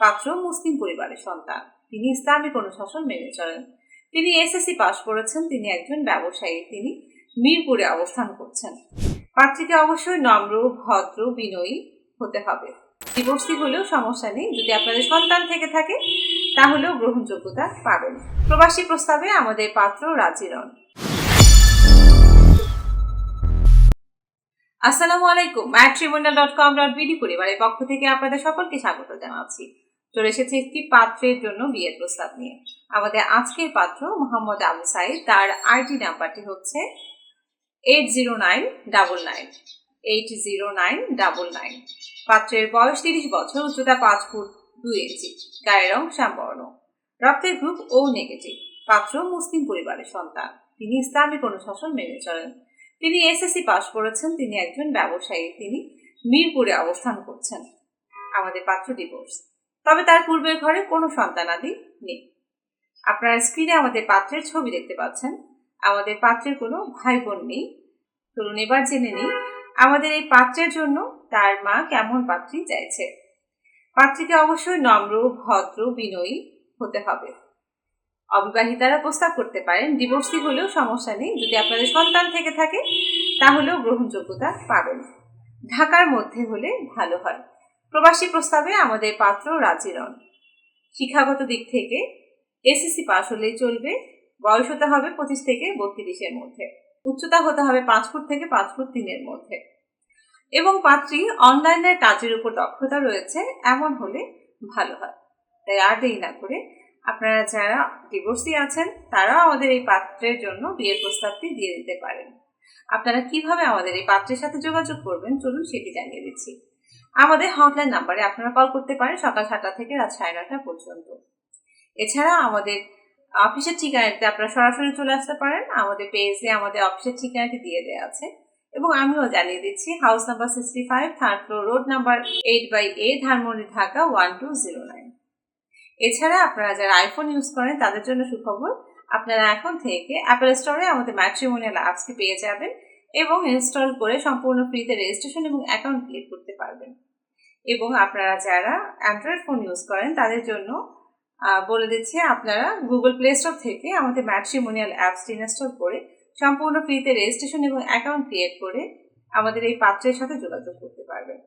পাত্র মুসলিম পরিবারের সন্তান। তিনি ইসলামিক অনুশাসন মেনে চলেন। তিনি এসএসসি পাশ করেছেন। তিনি একজন ব্যবসায়ী। তিনি মিরপুরে অবস্থান করছেন। পাত্রীকে অবশ্যই নম্র, ভদ্র, বিনয়ী হতে হবে। ডিভোর্সি হলেও সমস্যা নেই। যদি আপনাদের সন্তান থেকে থাকে, তাহলেও গ্রহণযোগ্যতা পাবেন। প্রবাসী প্রস্তাবে আমাদের পাত্র রাজি নন। আসসালামু আলাইকুম। Matrimonial dot com dot BD পরিবারের পক্ষ থেকে আপনাদের সকলকে স্বাগত জানাচ্ছি। চলে এসেছে একটি পাত্রের জন্য বিয়ের প্রস্তাব নিয়ে। আমাদের আজকের পাত্র মোহাম্মদ আবু সাইদ, তার আইডি নাম্বারটি হচ্ছে eight zero nine double nine eight zero nine double nine পাত্রের বয়স তিরিশ বছর, উচ্চতা পাঁচ ফুট দুই ইঞ্চি, গায়ের রং শ্যামবর্ণ। রক্তের গ্রুপ ও নেগেটিভ পাত্র মুসলিম পরিবারের সন্তান। তিনি ইসলামিক অনুশাসন মেনে চলেন। তিনি এসএসসি পাশ করেছেন। তিনি একজন ব্যবসায়ী। তিনি মিরপুরে অবস্থান করছেন। আমাদের পাত্র ডিভোর্স তবে তার পূর্বের ঘরে কোনো সন্তানাদি নেই। আপনারা স্ক্রিনে আমাদের পাত্রের ছবি দেখতে পাচ্ছেন। আমাদের পাত্রের কোনো ভাই বোন নেই। চলুন এবার জেনে নিই, আমাদের এই পাত্রের জন্য তার মা কেমন পাত্রী চাইছে? পাত্রীকে অবশ্যই নম্র, ভদ্র, বিনয়ী হতে হবে। অবিবাহিতারা প্রস্তাব করতে পারেন ডিভোর্সি হলেও সমস্যা নেই। যদি আপনাদের সন্তান থেকে থাকে, তাহলেও গ্রহণযোগ্যতা পাবেন। ঢাকার মধ্যে হলে ভালো হয়। প্রবাসী প্রস্তাবে আমাদের পাত্র রাজি নন। শিক্ষাগত দিক থেকে এসএসসি পাস হলেই চলবে, বয়স হতে হবে পঁচিশ থেকে বত্রিশের মধ্যে, উচ্চতা হতে হবে পাঁচ ফুট থেকে পাঁচ ফুট তিনের মধ্যে। এবং পাত্রী, অনলাইনের কাজের উপর দক্ষতা রয়েছে, এমন হলে ভালো হয়। তাই আর দেরি না করে আপনারা যারা ডিভোর্সি আছেন, তারাও আমাদের এই পাত্রের জন্য বিয়ের প্রস্তাবটি দিয়ে দিতে পারেন। আপনারা কীভাবে আমাদের এই পাত্রের সাথে যোগাযোগ করবেন, চলুন সেটি জানিয়ে দিচ্ছি। আমাদের হটলাইন নাম্বারে আপনারা কল করতে পারেন সকাল সাতটা থেকে রাত সাড়ে নটা পর্যন্ত। এছাড়া আমাদের অফিসের ঠিকানাতে আপনারা সরাসরি চলে আসতে পারেন। আমাদের পেজে আমাদের অফিসের ঠিকানাটি দিয়ে দেওয়া আছে। এবং আমিও জানিয়ে দিচ্ছি house number sixty five third floor road number eight by A Dhanmondi, Dhaka one two zero nine এছাড়া আপনারা যারা আইফোন ইউজ করেন, তাদের জন্য সুখবর, আপনারা এখন থেকে অ্যাপেল স্টোরে আমাদের ম্যাট্রিমোনিয়াল অ্যাপসটি পেয়ে যাবেন। এবং ইনস্টল করে সম্পূর্ণ ফ্রিতে রেজিস্ট্রেশন এবং অ্যাকাউন্ট ক্রিয়েট করতে পারবেন। এবং আপনারা যারা অ্যান্ড্রয়েড ফোন ইউজ করেন, তাদের জন্য বলে দিচ্ছি, আপনারা গুগল প্লে স্টোর থেকে আমাদের ম্যাট্রিমোনিয়াল অ্যাপসটি ইনস্টল করে সম্পূর্ণ ফ্রিতে রেজিস্ট্রেশন এবং অ্যাকাউন্ট ক্রিয়েট করে আমাদের এই পাত্রের সাথে যোগাযোগ করতে পারবেন।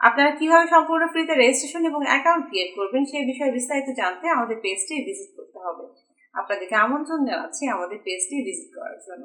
আপনারা কীভাবে সম্পূর্ণ ফ্রিতে রেজিস্ট্রেশন এবং অ্যাকাউন্ট ক্রিয়েট করবেন, সেই বিষয়ে বিস্তারিত জানতে আমাদের পেজটি ভিজিট করতে হবে। আপনাদেরকে আমন্ত্রণ জানাচ্ছি আমাদের পেজটি ভিজিট করার জন্য।